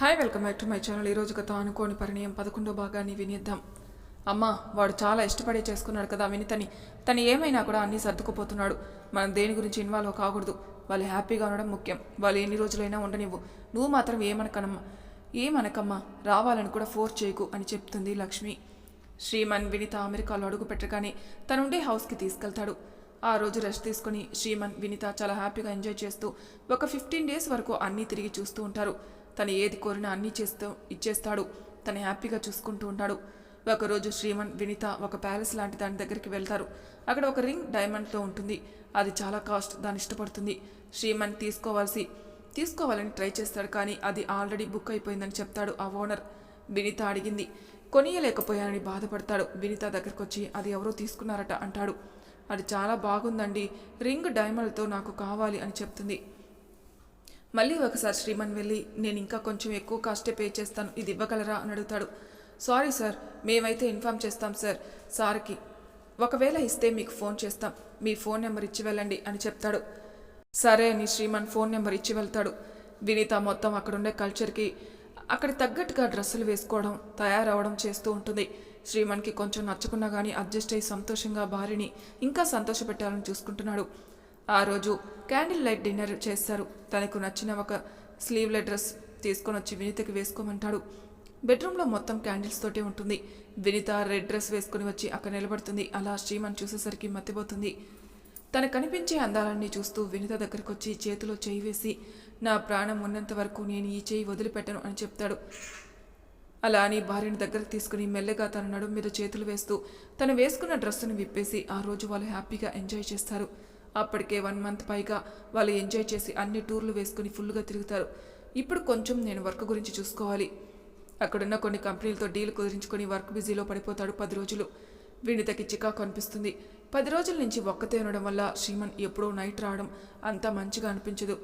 Hi welcome back to my channel ఈరోజు కథ అనుకోని పరిణయం. పదకొండో భాగాన్ని వినిద్దాం. అమ్మా వాడు చాలా ఇష్టపడే చేసుకున్నాడు కదా వినితని. తను ఏమైనా కూడా అన్నీ సర్దుకుపోతున్నాడు. మనం దేని గురించి ఇన్వాల్వ్ కాకూడదు. వాళ్ళు హ్యాపీగా ఉండడం ముఖ్యం. వాళ్ళు ఎన్ని రోజులైనా ఉండనివ్వు. నువ్వు మాత్రం ఏమనకనమ్మా. ఏమనకమ్మా? రావాలని కూడా ఫోర్స్ చేయకు అని చెప్తుంది లక్ష్మి. శ్రీమన్ వినిత అమెరికాలో అడుగు పెట్టగానే తనుండే హౌస్కి తీసుకెళ్తాడు. ఆ రోజు రెస్ట్ తీసుకుని శ్రీమన్ వినిత చాలా హ్యాపీగా ఎంజాయ్ చేస్తూ ఒక ఫిఫ్టీన్ డేస్ వరకు అన్నీ తిరిగి చూస్తూ ఉంటారు. తను ఏది కోరినా అన్నీ చేస్తూ ఇచ్చేస్తాడు. తను హ్యాపీగా చూసుకుంటూ ఉంటాడు. ఒకరోజు శ్రీమన్ వినిత ఒక ప్యాలెస్ లాంటి దాని దగ్గరికి వెళ్తారు. అక్కడ ఒక రింగ్ డైమండ్తో ఉంటుంది. అది చాలా కాస్ట్ దాని ఇష్టపడుతుంది. శ్రీమన్ తీసుకోవాల్సి తీసుకోవాలని ట్రై చేస్తాడు కానీ అది ఆల్రెడీ బుక్ అయిపోయిందని చెప్తాడు ఆ ఓనర్. వినిత అడిగింది. కొనియలేకపోయానని బాధపడతాడు. వినిత దగ్గరకు వచ్చి అది ఎవరో తీసుకున్నారట అంటాడు. అది చాలా బాగుందండి. రింగ్ డైమండ్తో నాకు కావాలి అని చెప్తుంది. మళ్ళీ ఒకసారి శ్రీమన్ వెళ్ళి నేను ఇంకా కొంచెం ఎక్కువ కాస్టే పే చేస్తాను ఇది ఇవ్వగలరా? అని అడుగుతాడు. సారీ సార్ మేమైతే ఇన్ఫామ్ చేస్తాం సార్ సార్కి. ఒకవేళ ఇస్తే మీకు ఫోన్ చేస్తాం మీ ఫోన్ నెంబర్ ఇచ్చి వెళ్ళండి అని చెప్తాడు. సరే అని శ్రీమన్ ఫోన్ నెంబర్ ఇచ్చి వెళ్తాడు. వినీత మొత్తం అక్కడుండే కల్చర్కి అక్కడ తగ్గట్టుగా డ్రెస్సులు వేసుకోవడం తయారవడం చేస్తూ ఉంటుంది. శ్రీమన్కి కొంచెం నచ్చకున్నా కానీ అడ్జస్ట్ అయ్యి సంతోషంగా భార్యని ఇంకా సంతోషపెట్టాలని చూసుకుంటున్నాడు. ఆ రోజు క్యాండిల్ లైట్ డిన్నర్ చేస్తారు. తనకు నచ్చిన ఒక స్లీవ్ల డ్రెస్ తీసుకొని వచ్చి వినీతకి వేసుకోమంటాడు. బెడ్రూమ్లో మొత్తం క్యాండిల్స్ తోటే ఉంటుంది. వినీత రెడ్ డ్రెస్ వేసుకుని వచ్చి అక్కడ నిలబడుతుంది. అలా శ్రీమన్ చూసేసరికి మత్తిపోతుంది తన కనిపించే అందాలన్నీ చూస్తూ వినిత దగ్గరకు వచ్చి చేతిలో చేయి వేసి నా ప్రాణం ఉన్నంత వరకు నేను ఈ చేయి వదిలిపెట్టను అని చెప్తాడు. అలా అని భార్యని దగ్గరకు తీసుకుని మెల్లగా తన నడుం మీద చేతులు వేస్తూ తను వేసుకున్న డ్రెస్సును విప్పేసి ఆ రోజు వాళ్ళు హ్యాపీగా ఎంజాయ్ చేస్తారు. అప్పటికే వన్ మంత్ పైగా వాళ్ళు ఎంజాయ్ చేసి అన్ని టూర్లు వేసుకుని ఫుల్గా తిరుగుతారు. ఇప్పుడు కొంచెం నేను వర్క్ గురించి చూసుకోవాలి. అక్కడున్న కొన్ని కంపెనీలతో డీల్ కుదిరించుకొని వర్క్ బిజీలో పడిపోతాడు పది రోజులు. వినితకి చికాకు అనిపిస్తుంది. పది రోజుల నుంచి ఒక్కతే ఉండడం వల్ల శ్రీమన్ ఎప్పుడో నైట్ రావడం అంతా మంచిగా అనిపించదు.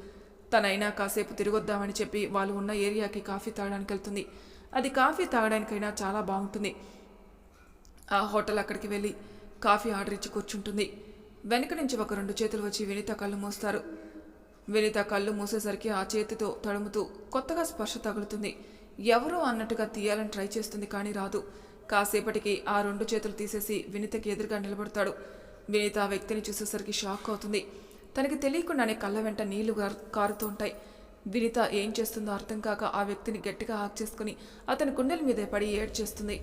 తనైనా కాసేపు తిరిగొద్దామని చెప్పి వాళ్ళు ఉన్న ఏరియాకి కాఫీ తాగడానికి వెళ్తుంది. అది కాఫీ తాగడానికైనా చాలా బాగుంటుంది. ఆ హోటల్ అక్కడికి వెళ్ళి కాఫీ ఆర్డర్ ఇచ్చి కూర్చుంటుంది. వెనక నుంచి ఒక రెండు చేతులు వచ్చి వినిత కళ్ళు మూస్తారు. వినిత కళ్ళు మూసేసరికి ఆ చేతితో తడుముతూ కొత్తగా స్పర్శ తగులుతుంది. ఎవరో అన్నట్టుగా తీయాలని ట్రై చేస్తుంది కానీ రాదు. కాసేపటికి ఆ రెండు చేతులు తీసేసి వినితకి ఎదురుగా నిలబడతాడు. వినిత ఆ వ్యక్తిని చూసేసరికి షాక్ అవుతుంది. తనకి తెలియకుండానే కళ్ళ వెంట నీళ్ళు గారు- కారుతూ ఉంటాయి. వినిత ఏం చేస్తుందో అర్థం కాక ఆ వ్యక్తిని గట్టిగా హాక్ చేసుకుని అతని గుండెల మీదే పడి ఏడ్చేస్తుంది.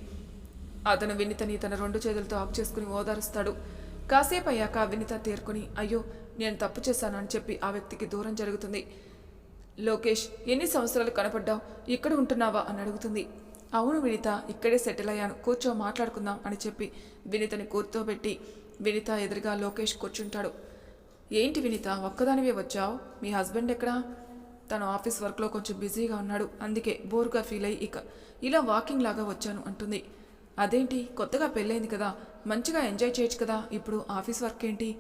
అతను వినితని తన రెండు చేతులతో ఆఫ్ చేసుకుని ఓదారుస్తాడు. కాసేపు అయ్యాక వినిత తేరుకొని అయ్యో నేను తప్పు చేశానని అని చెప్పి ఆ వ్యక్తికి దూరం జరుగుతుంది. లోకేష్ ఎన్ని సంవత్సరాలు కనపడ్డావు? ఇక్కడ ఉంటున్నావా? అని అడుగుతుంది. అవును వినిత ఇక్కడే సెటిల్ అయ్యాను. కూర్చో మాట్లాడుకుందాం అని చెప్పి వినితని కూర్చోబెట్టి వినిత ఎదురుగా లోకేష్ కూర్చుంటాడు. ఏంటి వినిత ఒక్కదానివే వచ్చావు? మీ హస్బెండ్ ఎక్కడా? తను ఆఫీస్ వర్క్లో కొంచెం బిజీగా ఉన్నాడు. అందుకే బోర్గా ఫీల్ అయ్యి ఇక ఇలా వాకింగ్ లాగా వచ్చాను అంటుంది. అదేంటి? కొత్తగా పెళ్ళైంది కదా. మంచిగా ఎంజాయ్ చేయొచ్చు కదా. ఇప్పుడు ఆఫీస్ వర్క్ ఏంటి?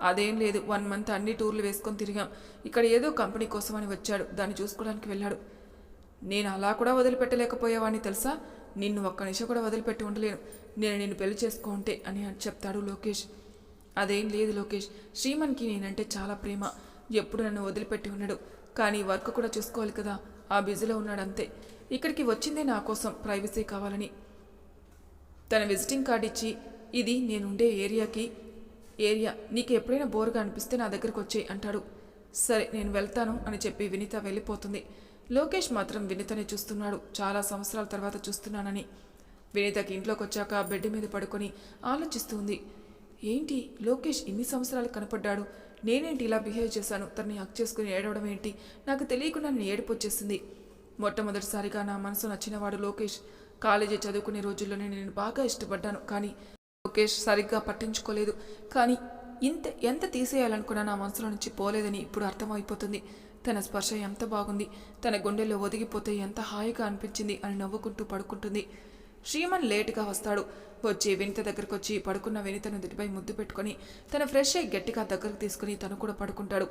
అదేం లేదు. వన్ మంత్ అన్ని టూర్లు వేసుకొని తిరిగాం. ఇక్కడ ఏదో కంపెనీ కోసం అని వచ్చాడు. దాన్ని చూసుకోవడానికి వెళ్ళాడు. నేను అలా కూడా వదిలిపెట్టలేకపోయేవాడిని తెలుసా? నిన్ను ఒక్క నిమిషం కూడా వదిలిపెట్టి ఉండలేను. నేను నిన్ను పెళ్ళి చేసుకుంటే అని చెప్తాడు లోకేష్. అదేం లేదు లోకేష్. శ్రీమన్కి నేనంటే చాలా ప్రేమ. ఎప్పుడు నన్ను వదిలిపెట్టి ఉన్నాడు కానీ వర్క్ కూడా చూసుకోవాలి కదా. ఆ బిజీలో ఉన్నాడు అంతే. ఇక్కడికి వచ్చిందే నా కోసం. ప్రైవసీ కావాలని. తన విజిటింగ్ కార్డ్ ఇచ్చి ఇది నేనుండే ఏరియాకి ఏరియా నీకు ఎప్పుడైనా బోరుగా అనిపిస్తే నా దగ్గరకు వచ్చేయి అంటాడు. సరే నేను వెళ్తాను అని చెప్పి వినిత వెళ్ళిపోతుంది. లోకేష్ మాత్రం వినితని చూస్తున్నాడు. చాలా సంవత్సరాల తర్వాత చూస్తున్నానని. వినితకి ఇంట్లోకి వచ్చాక బెడ్ మీద పడుకొని ఆలోచిస్తుంది ఏంటి లోకేష్ ఇన్ని సంవత్సరాలు కనపడ్డాడు. నేనేంటి ఇలా బిహేవ్ చేశాను? తనని హక్ చేసుకుని ఏడవడం ఏంటి? నాకు తెలియకుండా నేను ఏడుపు వచ్చేసింది. మొట్టమొదటిసారిగా నా మనసు నచ్చినవాడు లోకేష్. కాలేజీ చదువుకునే రోజుల్లోనే నేను బాగా ఇష్టపడ్డాను. కానీ లోకేష్ సరిగ్గా పట్టించుకోలేదు. కానీ ఇంత ఎంత తీసేయాలనుకున్నా నా మనసులో నుంచి పోలేదని ఇప్పుడు అర్థమైపోతుంది. తన స్పర్శ ఎంత బాగుంది. తన గుండెల్లో ఒదిగిపోతే ఎంత హాయిగా అనిపించింది అని నవ్వుకుంటూ పడుకుంటుంది. శ్రీమన్ లేటుగా వస్తాడు. వచ్చి వినిత దగ్గరకు వచ్చి పడుకున్న వినితను దిటిపై ముద్దు పెట్టుకొని తన ఫ్రెష్ అయ్యి గట్టిగా దగ్గరకు తీసుకుని తను కూడా పడుకుంటాడు.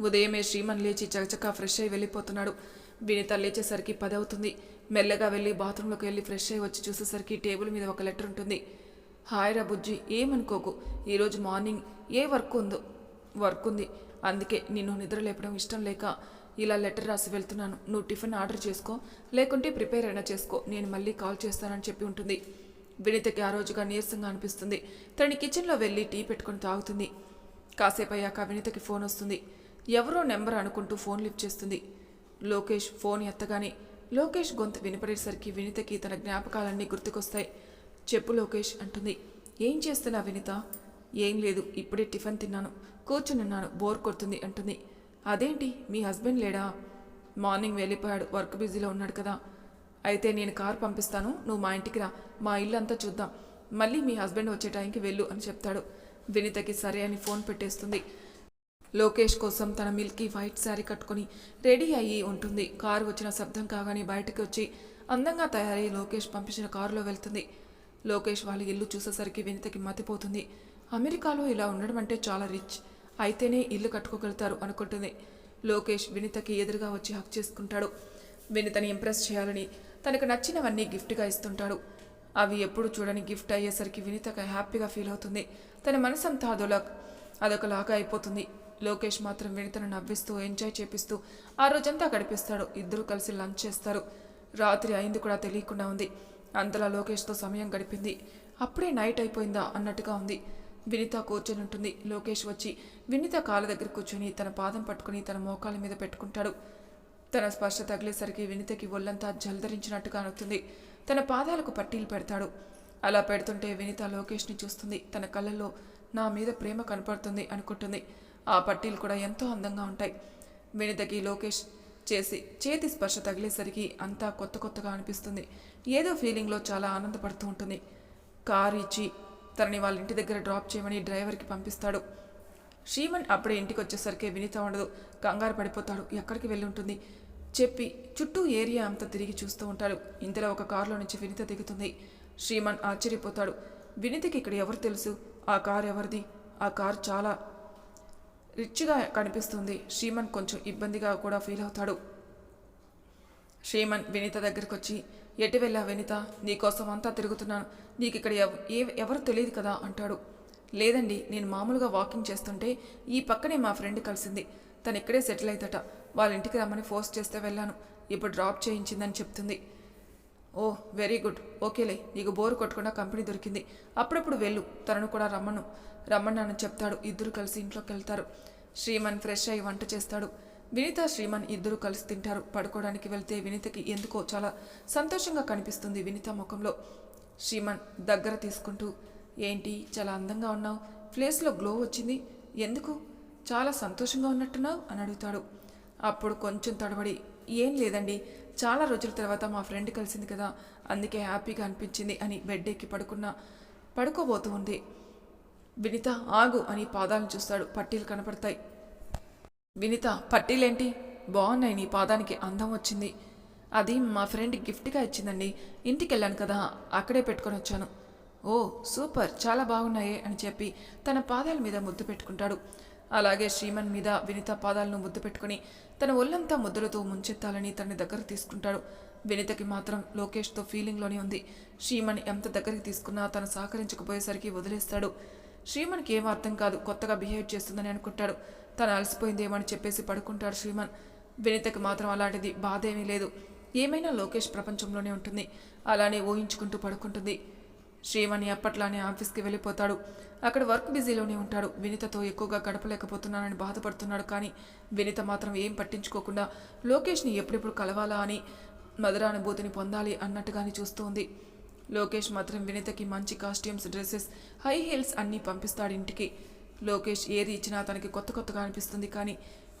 ఉదయమే శ్రీమన్ లేచి చకచకా ఫ్రెష్ అయి వెళ్ళిపోతున్నాడు. విని లేచేసరికి పది అవుతుంది. మెల్లగా వెళ్ళి బాత్రూంలోకి వెళ్ళి ఫ్రెష్ అయ్యి వచ్చి చూసేసరికి టేబుల్ మీద ఒక లెటర్ ఉంటుంది. హాయ్ రా బుజ్జి ఏమనుకోకు? ఈరోజు మార్నింగ్ ఏ వర్క్ ఉందో వర్క్ ఉంది. అందుకే నిన్ను నిద్ర లేపడం ఇష్టం లేక ఇలా లెటర్ రాసి వెళ్తున్నాను. నువ్వు టిఫిన్ ఆర్డర్ చేసుకో లేకుంటే ప్రిపేర్ అయినా చేసుకో. నేను మళ్ళీ కాల్ చేస్తానని చెప్పి ఉంటుంది. వినితకి ఆ రోజుగా నీరసంగా అనిపిస్తుంది. తనని కిచెన్లో వెళ్ళి టీ పెట్టుకొని తాగుతుంది. కాసేపు అయ్యాక వినితకి ఫోన్ వస్తుంది. ఎవరో నెంబర్ అనుకుంటూ ఫోన్ లిఫ్ట్ చేస్తుంది. లోకేష్ ఫోన్ ఎత్తగానే లోకేష్ గొంతు వినపడేసరికి వినితకి తన జ్ఞాపకాలన్నీ గుర్తుకొస్తాయి. చెప్పు లోకేష్ అంటుంది. ఏం చేస్తున్నా వినిత? ఏం లేదు ఇప్పుడే టిఫిన్ తిన్నాను. కూర్చునున్నాను బోర్ కొడుతుంది అంటుంది. అదేంటి మీ హస్బెండ్ లేడా? మార్నింగ్ వెళ్ళిపోయాడు వర్క్ బిజీలో ఉన్నాడు కదా. అయితే నేను కార్ పంపిస్తాను నువ్వు మా ఇంటికి రా మా ఇల్లు అంతా చూద్దాం. మళ్ళీ మీ హస్బెండ్ వచ్చే టైంకి వెళ్ళు అని చెప్తాడు. వినితకి సరే అని ఫోన్ పెట్టేస్తుంది. లోకేష్ కోసం తన మిల్కీ వైట్ శారీ కట్టుకొని రెడీ అయ్యి ఉంటుంది. కారు వచ్చిన శబ్దం కాగానే బయటకు వచ్చి అందంగా తయారై లోకేష్ పంపించిన కారులో వెళ్తుంది. లోకేష్ వాళ్ళ ఇల్లు చూసేసరికి వినితకి మతిపోతుంది. అమెరికాలో ఇలా ఉండడం అంటే చాలా రిచ్. అయితేనే ఇల్లు కట్టుకోగలుగుతారు అనుకుంటుంది. లోకేష్ వినితకి ఎదురుగా వచ్చి హక్ చేసుకుంటాడు. వినితని ఇంప్రెస్ చేయాలని తనకు నచ్చినవన్నీ గిఫ్ట్గా ఇస్తుంటాడు. అవి ఎప్పుడు చూడని గిఫ్ట్ అయ్యేసరికి వినితక హ్యాపీగా ఫీల్ అవుతుంది. తన మనసంతా అదొలా అదొకలాగా అయిపోతుంది. లోకేష్ మాత్రం వినితను నవ్విస్తూ ఎంజాయ్ చేపిస్తూ ఆ రోజంతా గడిపిస్తాడు. ఇద్దరు కలిసి లంచ్ చేస్తారు. రాత్రి అయింది కూడా తెలియకుండా ఉంది. అంతలా లోకేష్తో సమయం గడిపింది. అప్పుడే నైట్ అయిపోయిందా అన్నట్టుగా ఉంది. వినిత కూర్చొని ఉంటుంది లోకేష్ వచ్చి వినిత కాళ్ళ దగ్గర కూర్చొని తన పాదం పట్టుకుని తన మోకాల మీద పెట్టుకుంటాడు. తన స్పర్శ తగిలేసరికి వినితకి ఒళ్ళంతా జలధరించినట్టుగా అనుతుంది తన పాదాలకు పట్టీలు పెడతాడు. అలా పెడుతుంటే వినిత లోకేష్ని చూస్తుంది. తన కళ్ళల్లో నా మీద ప్రేమ కనపడుతుంది అనుకుంటుంది. ఆ పట్టీలు కూడా ఎంతో అందంగా ఉంటాయి. వినితకి లోకేష్ చేసి చేతి స్పర్శ తగిలేసరికి అంతా కొత్త కొత్తగా అనిపిస్తుంది. ఏదో ఫీలింగ్లో చాలా ఆనందపడుతూ ఉంటుంది. కారు ఇచ్చి తనని వాళ్ళ ఇంటి దగ్గర డ్రాప్ చేయమని డ్రైవర్కి పంపిస్తాడు. శ్రీమన్ అప్పుడే ఇంటికి వచ్చేసరికి వినిత ఉండదు. కంగారు పడిపోతాడు. ఎక్కడికి వెళ్ళి ఉంటుంది? చెప్పి చుట్టూ ఏరియా అంతా తిరిగి చూస్తూ ఉంటాడు. ఇంతలో ఒక కారులో నుంచి వినిత దిగుతుంది. శ్రీమన్ ఆశ్చర్యపోతాడు. వినితకి ఇక్కడ ఎవరు తెలుసు? ఆ కారు ఎవరిది? ఆ కారు చాలా రిచ్గా కనిపిస్తుంది. శ్రీమన్ కొంచెం ఇబ్బందిగా కూడా ఫీల్ అవుతాడు. శ్రీమన్ వినిత దగ్గరికి వచ్చి ఎటు వెళ్ళా వినిత? నీకోసం అంతా తిరుగుతున్నాను. నీకు ఇక్కడ ఏ- ఎవరు తెలియదు కదా అంటాడు. లేదండి నేను మామూలుగా వాకింగ్ చేస్తుంటే ఈ పక్కనే మా ఫ్రెండ్ కలిసింది. తను ఇక్కడే సెటిల్ అవుతట వాళ్ళ ఇంటికి రమ్మని ఫోర్స్ చేస్తే వెళ్ళాను. ఇప్పుడు డ్రాప్ చేయించిందని చెప్తుంది. Oh very good. ఓకేలే నీకు బోరు కొట్టకుండా కంపెనీ దొరికింది. అప్పుడప్పుడు వెళ్ళు తనను కూడా రమ్మను. రమ్మన్నానని చెప్తాడు ఇద్దరు కలిసి ఇంట్లోకి వెళ్తారు శ్రీమన్ ఫ్రెష్ అయ్యి వంట చేస్తాడు. వినిత శ్రీమన్ ఇద్దరు కలిసి తింటారు. పడుకోవడానికి వెళ్తే వినితకి ఎందుకో చాలా సంతోషంగా కనిపిస్తుంది వినిత ముఖంలో. శ్రీమన్ దగ్గర తీసుకుంటూ ఏంటి చాలా అందంగా ఉన్నావు. ఫేస్లో గ్లో వచ్చింది. ఎందుకు? చాలా సంతోషంగా ఉన్నట్టున్నావు? అని అడుగుతాడు. అప్పుడు కొంచెం తడబడి ఏం లేదండి. చాలా రోజుల తర్వాత మా ఫ్రెండ్ కలిసింది కదా అందుకే హ్యాపీగా అనిపించింది అని బెడ్ ఎక్కి పడుకున్న పడుకోబోతూ ఉంది. వినిత ఆగు అని పాదాలను చూస్తాడు. పట్టీలు కనపడతాయి. వినిత పట్టీలేంటి? బాగున్నాయి నీ పాదానికి అందం వచ్చింది. అది మా ఫ్రెండ్ గిఫ్ట్గా ఇచ్చిందండి. ఇంటికి వెళ్ళాను కదా అక్కడే పెట్టుకొని వచ్చాను. ఓ సూపర్ చాలా బాగున్నాయే అని చెప్పి తన పాదాల మీద ముద్దు పెట్టుకుంటాడు. అలాగే శ్రీమన్ మీద వినిత పాదాలను ముద్దు పెట్టుకుని తన ఒళ్ళంతా ముద్దులతో ముంచెత్తాలని తన దగ్గర తీసుకుంటాడు. వినితకి మాత్రం లోకేష్తో ఫీలింగ్లోనే ఉంది. శ్రీమన్ ఎంత దగ్గరికి తీసుకున్నా తను సహకరించకపోయేసరికి వదిలేస్తాడు. శ్రీమన్కి ఏం అర్థం కాదు కొత్తగా బిహేవ్ చేస్తుందని అనుకుంటాడు. తను అలసిపోయిందేమో అని చెప్పేసి పడుకుంటాడు శ్రీమన్. వినితకి మాత్రం అలాంటిది బాధ ఏమీ లేదు. ఏమైనా లోకేష్ ప్రపంచంలోనే ఉంటుంది. అలానే ఊహించుకుంటూ పడుకుంటుంది. శ్రీమణి అప్పట్లానే ఆఫీస్కి వెళ్ళిపోతాడు. అక్కడ వర్క్ బిజీలోనే ఉంటాడు. వినితతో ఎక్కువగా గడపలేకపోతున్నానని బాధపడుతున్నాడు కానీ వినిత మాత్రం ఏం పట్టించుకోకుండా లోకేష్ని ఎప్పుడెప్పుడు కలవాలా అని మధురానుభూతిని పొందాలి అన్నట్టుగానే చూస్తోంది. లోకేష్ మాత్రం వినితకి మంచి కాస్ట్యూమ్స్ డ్రెస్సెస్ హై హీల్స్ అన్నీ పంపిస్తాడు ఇంటికి. లోకేష్ ఏది ఇచ్చినా తనకి కొత్త కొత్తగా అనిపిస్తుంది కానీ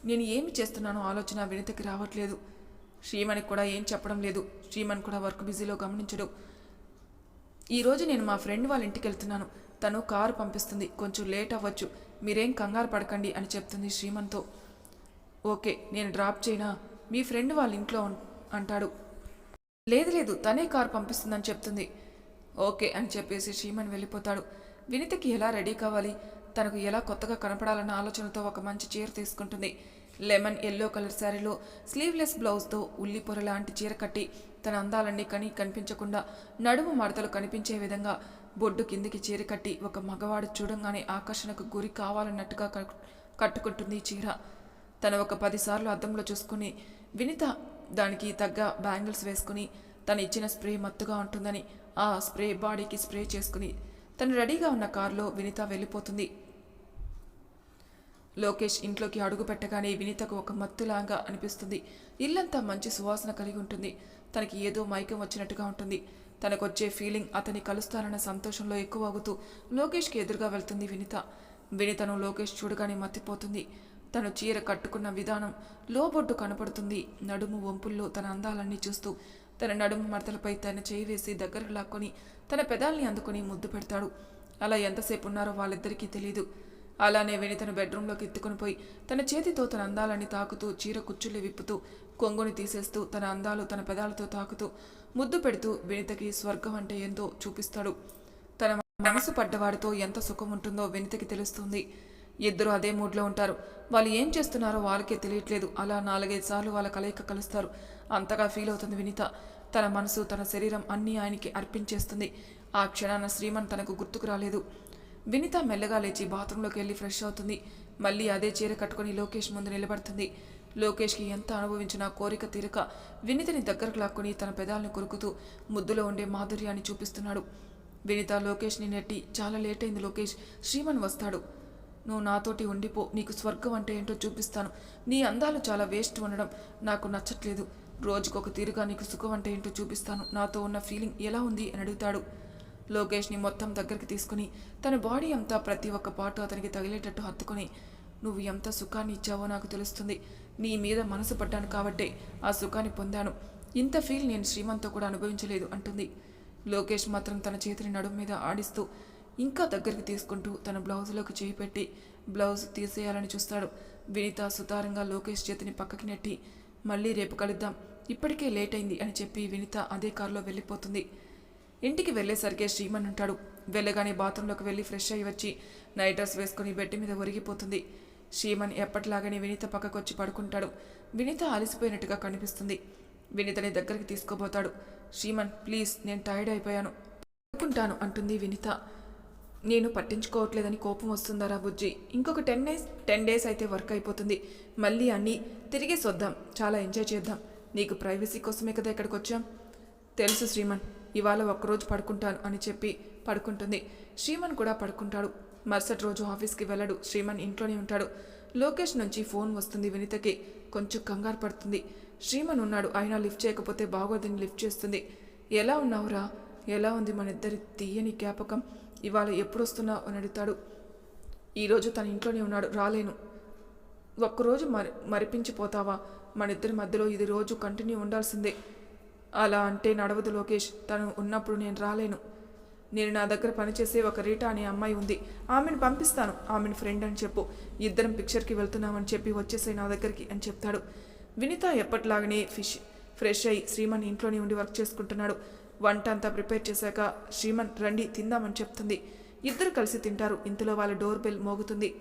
నేను ఏమి చేస్తున్నానో ఆలోచన వినితకి రావట్లేదు. శ్రీమణికి కూడా ఏం చెప్పడం లేదు. శ్రీమణ్ కూడా వర్క్ బిజీలో గమనించడు. ఈరోజు నేను మా ఫ్రెండ్ వాళ్ళ ఇంటికి వెళ్తున్నాను. తను కారు పంపిస్తుంది. కొంచెం లేట్ అవ్వచ్చు. మీరేం కంగారు పడకండి అని చెప్తుంది శ్రీమన్తో ఓకే నేను డ్రాప్ చేయనా? మీ ఫ్రెండ్ వాళ్ళ ఇంట్లో అంటాడు. లేదు లేదు తనే కారు పంపిస్తుందని చెప్తుంది. ఓకే అని చెప్పేసి శ్రీమన్ వెళ్ళిపోతాడు. వినితకి ఎలా రెడీ కావాలి? తనకు ఎలా కొత్తగా కనపడాలన్న ఆలోచనతో ఒక మంచి చీర తీసుకుంటుంది. లెమన్ ఎల్లో కలర్ శారీలో స్లీవ్లెస్ బ్లౌజ్తో ఉల్లి పొర లాంటి చీర కట్టి తన అందాలన్నీ కని కనిపించకుండా నడుము మడతలు కనిపించే విధంగా బొడ్డు కిందికి చీరకట్టి ఒక మగవాడు చూడంగానే ఆకర్షణకు గురి కావాలన్నట్టుగా కట్టుకుంటుంది చీర. తను ఒక పదిసార్లు అద్దంలో చూసుకుని వినిత దానికి తగ్గ బ్యాంగిల్స్ వేసుకుని తను ఇచ్చిన స్ప్రే మత్తుగా ఉంటుందని ఆ స్ప్రే బాడీకి స్ప్రే చేసుకుని తను రెడీగా ఉన్న కారులో వినిత వెళ్ళిపోతుంది. లోకేష్ ఇంట్లోకి అడుగు పెట్టగానే వినీతకు ఒక మత్తులాగా అనిపిస్తుంది. ఇల్లంతా మంచి సువాసన కలిగి ఉంటుంది. తనకి ఏదో మైకం వచ్చినట్టుగా ఉంటుంది. తనకొచ్చే ఫీలింగ్ అతన్ని కలుస్తానన్న సంతోషంలో ఎక్కువ అవుతూ లోకేష్కి ఎదురుగా వెళ్తుంది వినిత. వినితను లోకేష్ చూడగానే మత్తిపోతుంది తను చీర కట్టుకున్న విధానం లోబొడ్డు కనపడుతుంది. నడుము వంపుల్లో తన అందాలన్నీ చూస్తూ తన నడుము మడతలపై తన చేయి వేసి దగ్గరకు లాక్కొని తన పెదాల్ని అందుకొని ముద్దు పెడతాడు. అలా ఎంతసేపు ఉన్నారో వాళ్ళిద్దరికీ తెలియదు అలానే వినితను బెడ్రూంలోకి ఎత్తుకుని పోయి తన చేతితో తన అందాలని తాకుతూ చీర కుచ్చులు విప్పుతూ కొంగుని తీసేస్తూ తన అందాలు తన పెదాలతో తాకుతూ ముద్దు పెడుతూ వినితకి స్వర్గం అంటే ఏందో చూపిస్తాడు. తన మనసు పడ్డవాడితో ఎంత సుఖం ఉంటుందో వినితకి తెలుస్తుంది. ఇద్దరు అదే మూడ్లో ఉంటారు. వాళ్ళు ఏం చేస్తున్నారో వాళ్ళకే తెలియట్లేదు. అలా నాలుగైదు సార్లు వాళ్ళ కలయిక కలుస్తారు. అంతగా ఫీల్ అవుతుంది వినిత. తన మనసు తన శరీరం అన్నీ ఆయనకి అర్పించేస్తుంది. ఆ క్షణాన శ్రీమన్ తనకు గుర్తుకు రాలేదు. వినిత మెల్లగా లేచి బాత్రూంలోకి వెళ్ళి ఫ్రెష్ అవుతుంది. మళ్ళీ అదే చీర కట్టుకుని లోకేష్ ముందు నిలబడుతుంది. లోకేష్కి ఎంత అనుభవించినా కోరిక తీరక వినితని దగ్గరకు లాక్కుని తన పెదాలను కొరుకుతూ ముద్దులో ఉండే మాధుర్యాన్ని చూపిస్తున్నాడు. వినిత లోకేష్ని నెట్టి చాలా లేట్ అయింది లోకేష్ శ్రీమన్ వస్తాడు. నువ్వు నాతోటి ఉండిపో నీకు స్వర్గం అంటే ఏంటో చూపిస్తాను. నీ అందాలు చాలా వేస్ట్ ఉండడం నాకు నచ్చట్లేదు. రోజుకొక తీరుగా నీకు సుఖం అంటే ఏంటో చూపిస్తాను. నాతో ఉన్న ఫీలింగ్ ఎలా ఉంది? అని అడుగుతాడు. లోకేష్ని మొత్తం దగ్గరికి తీసుకుని తన బాడీ అంతా ప్రతి ఒక్క పాటు అతనికి తగిలేటట్టు హత్తుకుని నువ్వు ఎంత సుఖాన్ని ఇచ్చావో నాకు తెలుస్తుంది. నీ మీద మనసు పడ్డాను కాబట్టే ఆ సుఖాన్ని పొందాను. ఇంత ఫీల్ నేను శ్రీమంతో కూడా అనుభవించలేదు అంటుంది. లోకేష్ మాత్రం తన చేతిని నడుము మీద ఆడిస్తూ ఇంకా దగ్గరికి తీసుకుంటూ తన బ్లౌజ్లోకి చేయి పెట్టి బ్లౌజ్ తీసేయాలని చూస్తాడు. వినిత సుతారంగా లోకేష్ చేతిని పక్కకి నెట్టి మళ్ళీ రేపు కలుద్దాం. ఇప్పటికే లేట్ అయింది అని చెప్పి వినిత అదే కారులో వెళ్ళిపోతుంది. ఇంటికి వెళ్ళేసరికి శ్రీమన్ ఉంటాడు. వెళ్ళగానే బాత్రూంలోకి వెళ్ళి ఫ్రెష్ అయ్యి వచ్చి నైట్ డ్రెస్ వేసుకుని బెడ్ మీద ఒరిగిపోతుంది. శ్రీమన్ ఎప్పటిలాగానే వినీత పక్కకొచ్చి పడుకుంటాడు. వినీత అలసిపోయినట్టుగా కనిపిస్తుంది. వినీతని దగ్గరికి తీసుకోబోతాడు శ్రీమన్ ప్లీజ్ నేను టైర్డ్ అయిపోయాను. పడుకుంటాను అంటుంది వినీత. నేను పట్టించుకోవట్లేదని కోపం వస్తుందారా బుజ్జి? ఇంకొక టెన్ డేస్ టెన్ డేస్ అయితే వర్క్ అయిపోతుంది. మళ్ళీ అన్నీ తిరిగేసి వద్దాం చాలా ఎంజాయ్ చేద్దాం. నీకు ప్రైవసీ కోసమే కదా ఇక్కడికి వచ్చాం తెలుసు శ్రీమన్. ఇవాళ ఒక్కరోజు పడుకుంటాను అని చెప్పి పడుకుంటుంది. శ్రీమన్ కూడా పడుకుంటాడు. మరుసటి రోజు ఆఫీస్కి వెళ్ళడు. శ్రీమన్ ఇంట్లోనే ఉంటాడు. లోకేష్ నుంచి ఫోన్ వస్తుంది వినితకి. కొంచెం కంగారు పడుతుంది. శ్రీమన్ ఉన్నాడు. అయినా లిఫ్ట్ చేయకపోతే బాగోదని లిఫ్ట్ చేస్తుంది. ఎలా ఉన్నావురా? ఎలా ఉంది మన ఇద్దరి తీయని జ్ఞాపకం? ఇవాళ ఎప్పుడు వస్తున్నావు అని అడుగుతాడు. ఈరోజు తన ఇంట్లోనే ఉన్నాడు. రాలేను. ఒక్కరోజు మరి మరిపించిపోతావా? మన ఇద్దరి మధ్యలో ఇది రోజు కంటిన్యూ ఉండాల్సిందే. అలా అంటే నడవదు లోకేష్. తను ఉన్నప్పుడు నేను రాలేను. నేను నా దగ్గర పనిచేసే ఒక రీటా అనే అమ్మాయి ఉంది. ఆమెను పంపిస్తాను. ఆమెను ఫ్రెండ్ అని చెప్పు. ఇద్దరం పిక్చర్కి వెళ్తున్నామని చెప్పి వచ్చేసాయి నా దగ్గరికి అని చెప్తాడు. వినిత ఎప్పటిలాగానే ఫిష్ ఫ్రెష్ అయ్యి శ్రీమన్ ఇంట్లోనే ఉండి వర్క్ చేసుకుంటున్నాడు. వంట అంతా ప్రిపేర్ చేశాక శ్రీమన్ రండి తిందామని చెప్తుంది. ఇద్దరు కలిసి తింటారు. ఇంతలో వాళ్ళ డోర్ బెల్ మోగుతుంది.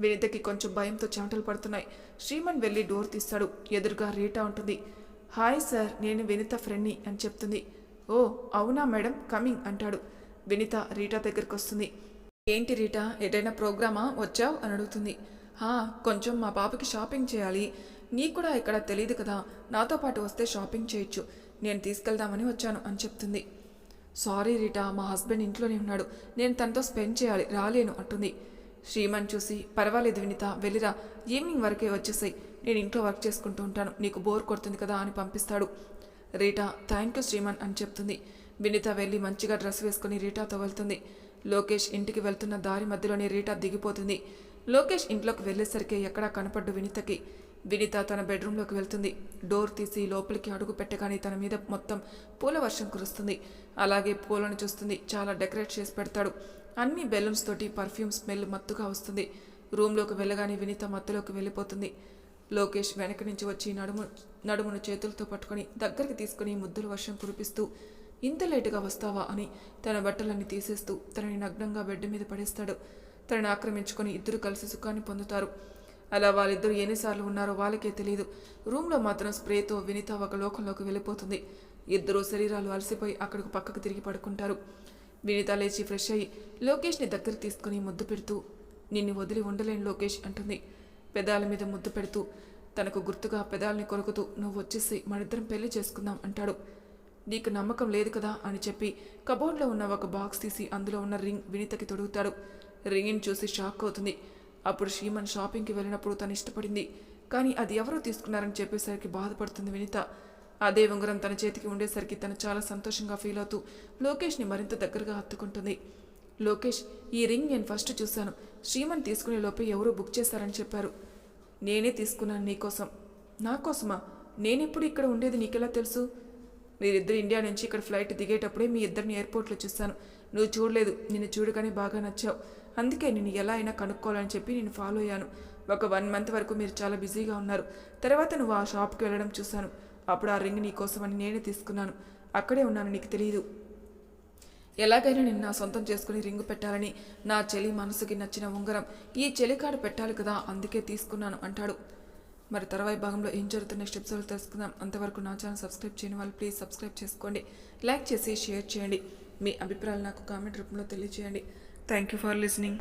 వినితకి కొంచెం భయంతో చెమటలు పడుతున్నాయి. శ్రీమన్ వెళ్ళి డోర్ తీస్తాడు. ఎదురుగా రీటా ఉంటుంది. హాయ్ సార్ నేను వినిత ఫ్రెండ్ని అని చెప్తుంది. ఓ అవునా మేడం కమింగ్ అంటాడు. వినిత రీటా దగ్గరికి వస్తుంది ఏంటి రీటా ఏదైనా ప్రోగ్రామా? వచ్చావు? అని అడుగుతుంది. హా కొంచెం మా పాపకి షాపింగ్ చేయాలి. నీకు కూడా ఇక్కడ తెలియదు కదా నాతో పాటు వస్తే షాపింగ్ చేయొచ్చు. నేను తీసుకెళ్దామని వచ్చాను అని చెప్తుంది. సారీ రీటా మా హస్బెండ్ ఇంట్లోనే ఉన్నాడు. నేను తనతో స్పెండ్ చేయాలి రాలేను అంటుంది. శ్రీమన్ చూసి పర్వాలేదు వినిత వెళ్ళిరా. ఈవినింగ్ వరకే వచ్చేసాయి. నేను ఇంట్లో వర్క్ చేసుకుంటూ ఉంటాను. నీకు బోర్ కొడుతుంది కదా అని పంపిస్తాడు. రీటా థ్యాంక్ యూ శ్రీమన్ అని చెప్తుంది. వినిత వెళ్ళి మంచిగా డ్రెస్ వేసుకుని రీటాతో వెళ్తుంది. లోకేష్ ఇంటికి వెళ్తున్న దారి మధ్యలోనే రీటా దిగిపోతుంది. లోకేష్ ఇంట్లోకి వెళ్ళేసరికి ఎక్కడా కనపడ్డు వినితకి. వినిత తన బెడ్రూమ్లోకి వెళ్తుంది. డోర్ తీసి లోపలికి అడుగు పెట్టగానే తన మీద మొత్తం పూల వర్షం కురుస్తుంది. అలాగే పూలను చూస్తుంది. చాలా డెకరేట్ చేసి పెడతాడు. అన్ని బెలూన్స్ తోటి పర్ఫ్యూమ్ స్మెల్ మత్తుగా వస్తుంది. రూమ్లోకి వెళ్ళగానే వినిత మత్తులోకి వెళ్ళిపోతుంది. లోకేష్ వెనక నుంచి వచ్చి నడుము నడుమును చేతులతో పట్టుకొని దగ్గరికి తీసుకుని ముద్దుల వర్షం కురిపిస్తూ ఇంత లేటుగా వస్తావా? అని తన బట్టలన్నీ తీసేస్తూ తనని నగ్నంగా బెడ్ మీద పడేస్తాడు. తనని ఆక్రమించుకొని ఇద్దరు కలిసి సుఖాన్ని పొందుతారు. అలా వాళ్ళిద్దరూ ఎన్నిసార్లు ఉన్నారో వాళ్ళకే తెలియదు రూమ్లో మాత్రం స్ప్రేతో వినిత ఒక లోకంలోకి వెళ్ళిపోతుంది. ఇద్దరు శరీరాలు అలసిపోయి అక్కడికి పక్కకు తిరిగి పడుకుంటారు. వినిత లేచి ఫ్రెష్ అయ్యి లోకేష్ని దగ్గర తీసుకుని ముద్దు పెడుతూ నిన్ను వదిలి ఉండలేని లోకేష్ అంటుంది. పెదాల మీద ముద్దు పెడుతూ తనకు గుర్తుగా పెదాలని కొరుకుతూ నువ్వు వచ్చేసి మనిద్దరం పెళ్ళి చేసుకుందాం అంటాడు. నీకు నమ్మకం లేదు కదా అని చెప్పి కబోర్డ్లో ఉన్న ఒక బాక్స్ తీసి అందులో ఉన్న రింగ్ వినితకి తొడుగుతాడు. రింగ్ని చూసి షాక్ అవుతుంది. అప్పుడు శ్రీమన్ షాపింగ్కి వెళ్ళినప్పుడు తను ఇష్టపడింది. కానీ అది ఎవరో తీసుకున్నారని చెప్పేసరికి బాధపడుతుంది వినిత. అదే ఉంగరం తన చేతికి ఉండేసరికి తను చాలా సంతోషంగా ఫీల్ అవుతూ లోకేష్ని మరింత దగ్గరగా హత్తుకుంటుంది. లోకేష్ ఈ రింగ్ నేను ఫస్ట్ చూశాను. శ్రీమన్ తీసుకునే లోపే ఎవరో బుక్ చేశారని చెప్పారు. నేనే తీసుకున్నాను నీకోసం నా కోసమా? నేనెప్పుడు ఇక్కడ ఉండేది నీకెలా తెలుసు? మీరిద్దరు ఇండియా నుంచి ఇక్కడ ఫ్లైట్ దిగేటప్పుడే మీ ఇద్దరిని ఎయిర్పోర్ట్లో చూశాను. నువ్వు చూడలేదు నిన్ను చూడగానే బాగా నచ్చావు. అందుకే నేను ఎలా అయినా కనుక్కోవాలని చెప్పి నేను ఫాలో అయ్యాను. ఒక వన్ మంత్ వరకు మీరు చాలా బిజీగా ఉన్నారు. తర్వాత నువ్వు ఆ షాప్కి వెళ్ళడం చూశాను. అప్పుడు ఆ రింగ్ నీ కోసమని నేనే తీసుకున్నాను. అక్కడే ఉన్నాను నీకు తెలియదు ఎలాగైనా నేను నా సొంతం చేసుకుని రింగు పెట్టాలని నా చెలి మనసుకి నచ్చిన ఉంగరం ఈ చెలికాడు పెట్టాలి కదా అందుకే తీసుకున్నాను అంటాడు. మరి తర్వాయి భాగంలో ఏం జరుగుతున్న స్టెప్స్ తెలుసుకుందాం. అంతవరకు నా ఛానల్ సబ్స్క్రైబ్ చేయని వాళ్ళు ప్లీజ్ సబ్స్క్రైబ్ చేసుకోండి. లైక్ చేసి షేర్ చేయండి. మీ అభిప్రాయాలు నాకు కామెంట్ రూపంలో తెలియజేయండి. Thank you for listening.